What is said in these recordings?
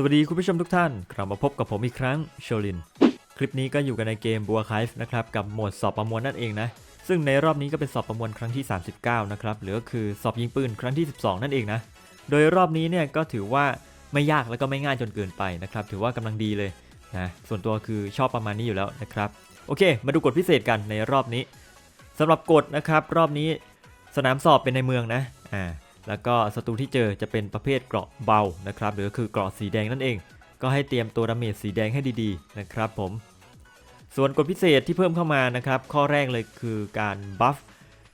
สวัสดีคุณผู้ชมทุกท่านกลับมาพบกับผมอีกครั้งโชลิน คลิปนี้ก็อยู่กันในเกมบัวค i ฟนะครับกับโหมดสอบประมวลนั่นเองนะ ซึ่งในรอบนี้ก็เป็นสอบประมวลครั้งที่ 39 นะครับหรือก็คือสอบยิงปืนครั้งที่ 12 นั่นเองนะ โดยรอบนี้เนี่ยก็ถือว่าไม่ยากแล้วก็ไม่ง่ายจนเกินไปนะครับถือว่ากำลังดีเลยนะส่วนตัวคือชอบประมาณนี้อยู่แล้วนะครับโอเค มาดูกฎพิเศษกันในรอบนี้สำหรับกฎนะครับรอบนี้สนามสอบเป็นในเมืองนะอ่า แล้วก็ศัตรูที่เจอจะเป็นประเภทเกราะเบานะครับหรือคือเกราะสีแดงนั่นเอง ก็ให้เตรียมตัวดาเมจสีแดงให้ดีๆนะครับผมส่วนกฎพิเศษที่เพิ่มเข้ามานะครับข้อแรกเลยคือการบัฟ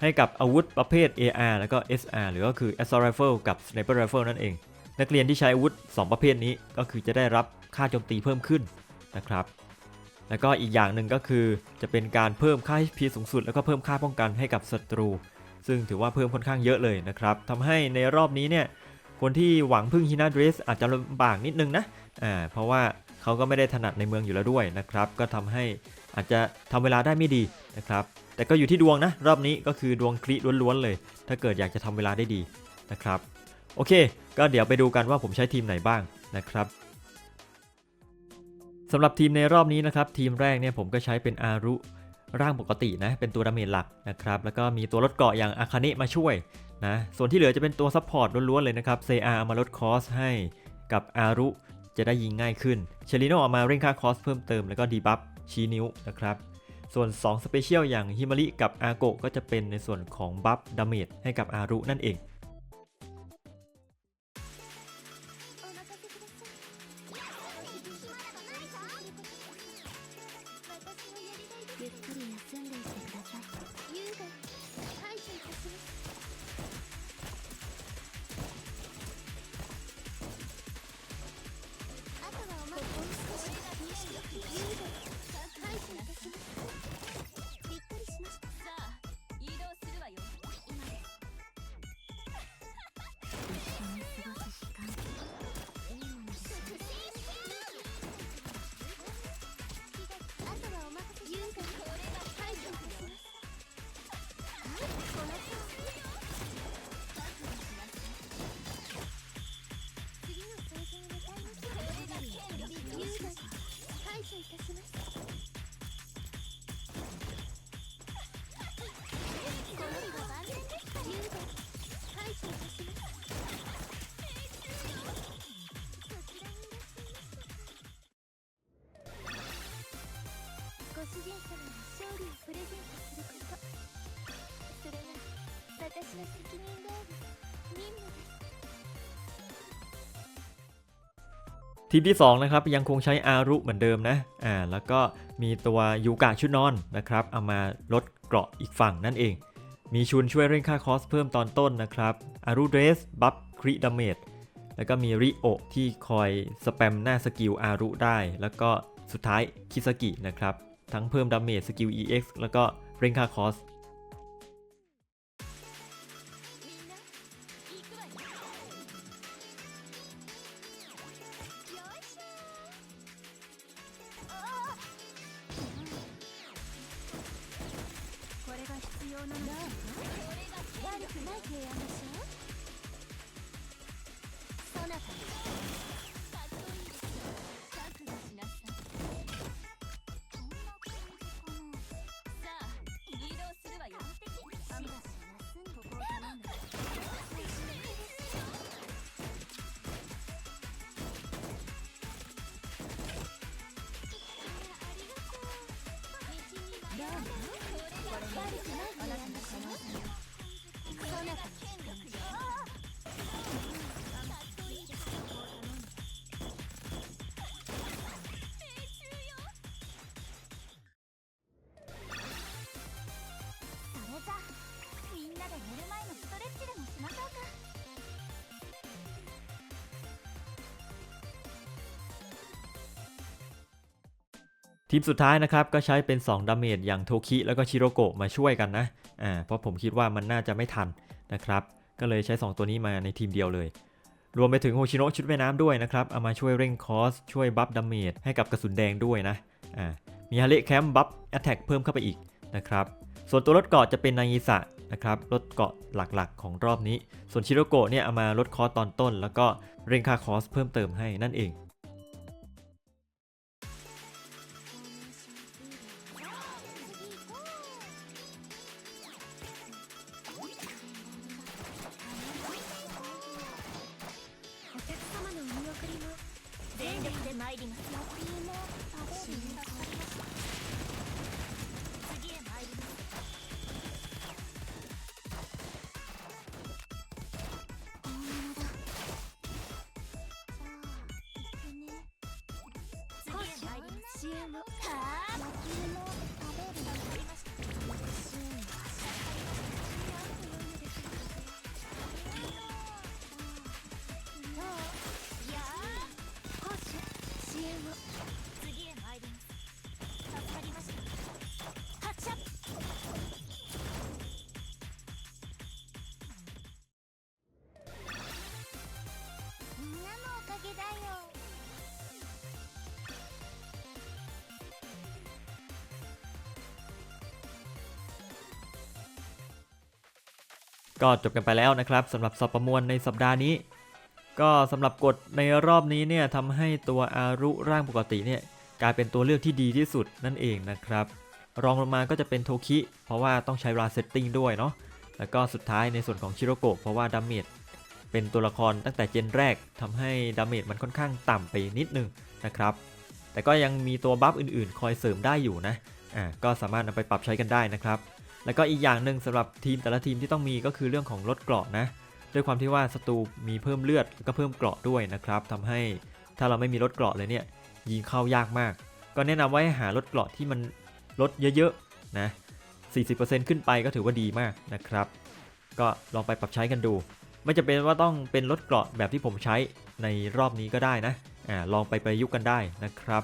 ให้กับอาวุธประเภท AR แล้วก็ SR หรือก็คือ Assault Rifle กับ Sniper Rifle นั่นเอง นักเรียนที่ใช้อาวุธ 2 ประเภทนี้ก็คือจะได้รับค่าโจมตีเพิ่มขึ้นนะครับ แล้วก็อีกอย่างหนึ่งก็คือจะเป็นการเพิ่มค่า HP สูงสุด แล้วก็เพิ่มค่าป้องกันให้กับศัตรู ซึ่งถือว่าเพิ่มค่อนข้างเยอะเลยนะครับทำให้ในรอบนี้เนี่ยคนที่หวังพึ่งฮินาดริสอาจจะลำบากนิดนึงนะอ่าเพราะว่าเขาก็ไม่ได้ถนัดในเมืองอยู่แล้วด้วยนะครับก็ทำให้อาจจะทำเวลาได้ไม่ดีนะครับแต่ก็อยู่ที่ดวงนะรอบนี้ก็คือดวงคลิล้วนๆเลย ถ้าเกิดอยากจะทำเวลาได้ดีนะครับโอเค ก็เดี๋ยวไปดูกันว่าผมใช้ทีมไหนบ้างนะครับสำหรับทีมในรอบนี้นะครับทีมแรกเนี่ยผมก็ใช้เป็นอารุ ร่างปกตินะเป็นตัวดาเมจหลักนะครับแล้วก็มีตัวลดเกาะอย่างอาคาเนะมาช่วยนะส่วนที่เหลือจะเป็นตัวซัพพอร์ตล้วนๆเลยนะครับเซอาเอามาลดคอสให้กับอารุจะได้ยิงง่ายขึ้นเชลิโนเอามาเร่งค่าคอสเพิ่มเติมแล้วก็ดีบัฟชี้นิ้วนะครับส่วน2สเปเชียลอย่างฮิมาริกับอาโกก็จะเป็นในส่วนของบัฟดาเมจให้กับอารุนั่นเอง が私の責任である任務です ทีมที่ 2 นะครับ ยังคงใช้อารุเหมือนเดิมนะ อ่า แล้วก็มีตัวยูกะชุดนอนนะครับ เอามาลดเกราะอีกฝั่งนั่นเอง มีชุนช่วยเร่งค่าคอสเพิ่มตอนต้นนะครับอารุเดรสบัฟคริดาเมจแล้วก็มีริโอที่คอยสแปมหน้าสกิลอารุได้ แล้วก็สุดท้ายคิสกินะครับ ทั้งเพิ่มดาเมจสกิล EX แล้วก็เร่งค่าคอส が必要な悪くない提案でしょそなたかっこいいですよ覚悟しなさいこんな感じかなさあ移動するわよしばし休んここを頼んだどう。あなたの可能性 ทีมสุดท้ายนะครับก็ใช้เป็น 2 ดาเมจอย่างโทคิแล้วก็ชิโรโกะมาช่วยกันนะอ่าเพราะผมคิดว่ามันน่าจะไม่ทันนะครับ ก็เลยใช้ 2 ตัวนี้มาในทีมเดียวเลย รวมไปถึงโฮชิโนะชุดว่ายน้ำด้วยนะครับ เอามาช่วยเร่งคอส ช่วยบัฟดาเมจให้กับกระสุนแดงด้วยนะอ่ามีฮาเลแคมบัฟแอตแทกเพิ่มเข้าไปอีกนะครับส่วนตัวลดเกาะจะเป็นนางิสะนะครับลดเกาะหลักๆ ของรอบนี้ ส่วนชิโรโกะเนี่ยเอามาลดคอสตอนต้น แล้วก็เร่งค่าคอสเพิ่มเติมให้นั่นเอง 入ります。よビームパレードに助ましす。ゃ次へ参ります。支援はおかげだよ ก็จบกันไปแล้วนะครับสำหรับสอบประมวลในสัปดาห์นี้ ก็สำหรับกฎในรอบนี้เนี่ยทำให้ตัวอารุร่างปกติเนี่ยกลายเป็นตัวเลือกที่ดีที่สุดนั่นเองนะครับ รองลงมาก็จะเป็นโทคิ เพราะว่าต้องใช้ราเซตติ้งด้วยเนาะแล้วก็สุดท้ายในส่วนของชิโรโกะเพราะว่าดาเมจ เป็นตัวละครตั้งแต่เจนแรกทำให้ดาเมจมันค่อนข้างต่ำไปนิดนึงนะครับ แต่ก็ยังมีตัวบัฟอื่นๆ คอยเสริมได้อยู่นะอ่าก็สามารถนำไปปรับใช้กันได้นะครับ แล้วก็อีกอย่างหนึ่งสำหรับทีมแต่ละทีมที่ต้องมีก็คือเรื่องของลดเกราะนะด้วยความที่ว่าศัตรูมีเพิ่มเลือดแล้วก็เพิ่มเกราะด้วยนะครับทำให้ถ้าเราไม่มีลดเกราะเลยเนี่ยยิงเข้ายากมาก ก็แนะนำว่าให้หาลดเกราะที่มันลดเยอะๆนะ40%ขึ้นไปก็ถือว่าดีมากนะครับ ก็ลองไปปรับใช้กันดู ไม่จำเป็นว่าต้องเป็นลดเกราะแบบที่ผมใช้ในรอบนี้ก็ได้นะอ่าลองไปประยุกต์กันได้นะครับ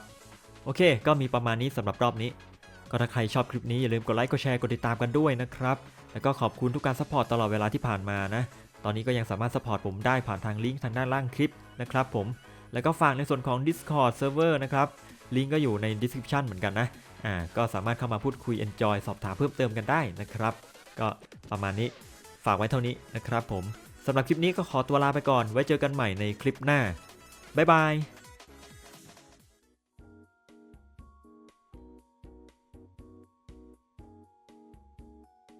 โอเค ก็มีประมาณนี้สำหรับรอบนี้ ก็ถ้าใครชอบคลิปนี้อย่าลืมกดไลค์กดแชร์กดติดตามกันด้วยนะครับ แล้วก็ขอบคุณทุกการซัพพอร์ตตลอดเวลาที่ผ่านมานะ ตอนนี้ก็ยังสามารถซัพพอร์ตผมได้ผ่านทางลิงก์ทางด้านล่างคลิปนะครับผม แล้วก็ฝากในส่วนของ Discord Server นะครับ ลิงก์ก็อยู่ใน description เหมือนกันนะ อ่า ก็สามารถเข้ามาพูดคุย enjoy สอบถามเพิ่มเติมกันได้นะครับ ก็ประมาณนี้ ฝากไว้เท่านี้นะครับผม สำหรับคลิปนี้ก็ขอตัวลาไปก่อน ไว้เจอกันใหม่ในคลิปหน้า บ๊ายบาย